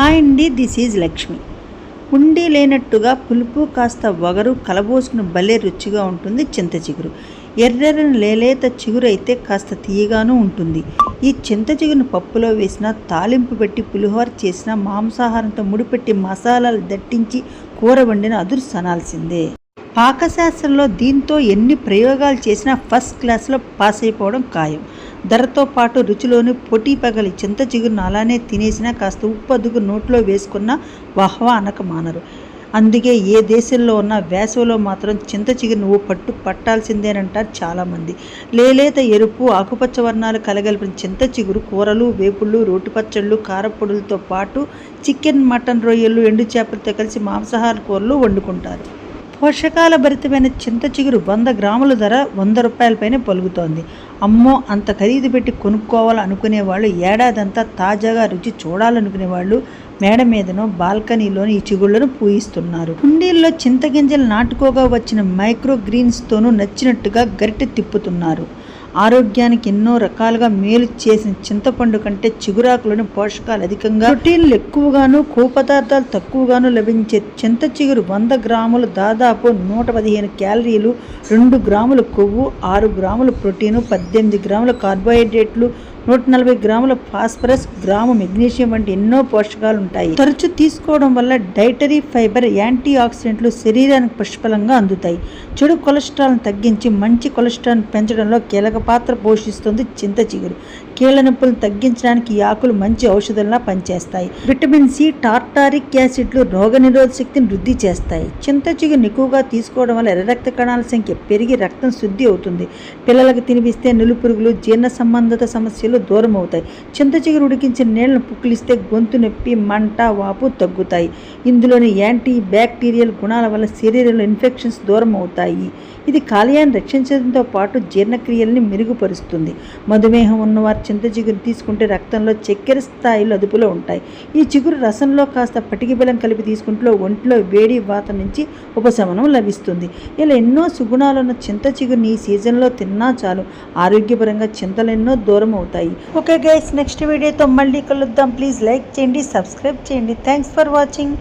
Hi అండి this is Lakshmi. ఉండి లేనట్టుగా పులుపు కాస్త వగరు కలబోసుకుని భలే రుచిగా ఉంటుంది చింత చిగురు. ఎర్రెర్రని లేలేత చిగురు అయితే కాస్త తీయగానూ ఉంటుంది. ఈ చింత చిగురును పప్పులో వేసిన తాలింపు పెట్టి పులిహోర చేసిన మాంసాహారంతో ముడిపెట్టి మసాలాలు దట్టించి కూర వండిన అదురు సనాల్సిందే. పాకశాస్త్రంలో దీంతో ఎన్ని ప్రయోగాలు చేసినా ఫస్ట్ క్లాస్లో పాస్ అయిపోవడం ఖాయం. ధరతో పాటు రుచిలోని పొటీ పగలి చింత చిగురును అలానే తినేసినా కాస్త ఉప్పు అదుగు నోట్లో వేసుకున్న వహ్వా అనక మానరు. అందుకే ఏ దేశంలో ఉన్న వేసవిలో మాత్రం చింత చిగురును ఓ పట్టు పట్టాల్సిందేనంటారు చాలామంది. లేలేత ఎరుపు ఆకుపచ్చ వర్ణాలు కలగలిపిన చింత చిగురు కూరలు వేపుళ్ళు రోటి పచ్చళ్ళు కారపొడులతో పాటు చికెన్ మటన్ రొయ్యలు ఎండు చేపలతో కలిసి మాంసాహార కూరలు వండుకుంటారు. పోషకాల భరితమైన చింత చిగురు వంద గ్రాముల ధర వంద రూపాయలపైనే పలుకుతోంది. అమ్మో అంత ఖరీదు పెట్టి కొనుక్కోవాలి అనుకునే వాళ్ళు ఏడాదంతా తాజాగా రుచి చూడాలనుకునే వాళ్ళు మేడ మీదనో బాల్కనీలోని ఈ చిగుళ్ళను పూయిస్తున్నారు. కుండీల్లో చింతగింజలు నాటుకోగా వచ్చిన మైక్రో గ్రీన్స్తోనూ నచ్చినట్టుగా గరిటె తిప్పుతున్నారు. ఆరోగ్యానికి ఎన్నో రకాలుగా మేలు చేసిన చింతపండు కంటే చిగురాకులోని పోషకాలు అధికంగా ప్రోటీన్లు ఎక్కువగాను కో పదార్థాలు తక్కువగాను లభించే చింత చిగురు వంద గ్రాములు దాదాపు నూట పదిహేను క్యాలరీలు రెండు గ్రాముల కొవ్వు ఆరు గ్రాముల ప్రోటీను పద్దెనిమిది గ్రాముల కార్బోహైడ్రేట్లు నూట నలభై గ్రాముల ఫాస్ఫరస్ గ్రాము మెగ్నీషియం వంటి ఎన్నో పోషకాలు ఉంటాయి తరచు తీసుకోవడం వల్ల డైటరీ ఫైబర్ యాంటీ ఆక్సిడెంట్లు శరీరానికి పుష్కలంగా అందుతాయి. చెడు కొలెస్ట్రాల్ను తగ్గించి మంచి కొలెస్ట్రాల్ పెంచడంలో కీలక పాత్ర పోషిస్తుంది చింత చిగురు. కీళ్ళ నొప్పులను తగ్గించడానికి ఈ ఆకులు మంచి ఔషధంలా పనిచేస్తాయి. విటమిన్ సి టార్టారిక్ యాసిడ్లు రోగనిరోధక శక్తిని వృద్ధి చేస్తాయి. చింత చిగురుని ఎక్కువగా తీసుకోవడం వల్ల ఎర్ర రక్త కణాల సంఖ్య పెరిగి రక్తం శుద్ధి అవుతుంది. పిల్లలకు తినిపిస్తే నులుపురుగులు జీర్ణ సంబంధిత సమస్యలు దూరం అవుతాయి చింతచిగురు ఉడికించిన నీళ్ళను పుక్కిలిస్తే గొంతు నొప్పి మంట వాపు తగ్గుతాయి. ఇందులోని యాంటీ బ్యాక్టీరియల్ గుణాల వల్ల శరీరంలో ఇన్ఫెక్షన్స్ దూరం అవుతాయి ఇది కాలేయాన్ని రక్షించడంతో పాటు జీర్ణక్రియల్ని మెరుగుపరుస్తుంది. మధుమేహం ఉన్నవారు చింత చిగురు తీసుకుంటే రక్తంలో చక్కెర స్థాయిలు అదుపులో ఉంటాయి. ఈ చిగురు రసంలో కాస్త పటికి బలం కలిపి తీసుకుంటే ఒంట్లో వేడి వాత నుంచి ఉపశమనం లభిస్తుంది. ఇలా ఎన్నో సుగుణాలున్న చింతచిగురుని ఈ సీజన్లో తిన్నా చాలు. ఆరోగ్యపరంగా చింతలు ఎన్నో దూరం అవుతాయి ఓకే గైస్ నెక్స్ట్ వీడియోతో మళ్ళీ కలుద్దాం. ప్లీజ్ లైక్ చేయండి సబ్స్క్రైబ్ చేయండి. Thanks for watching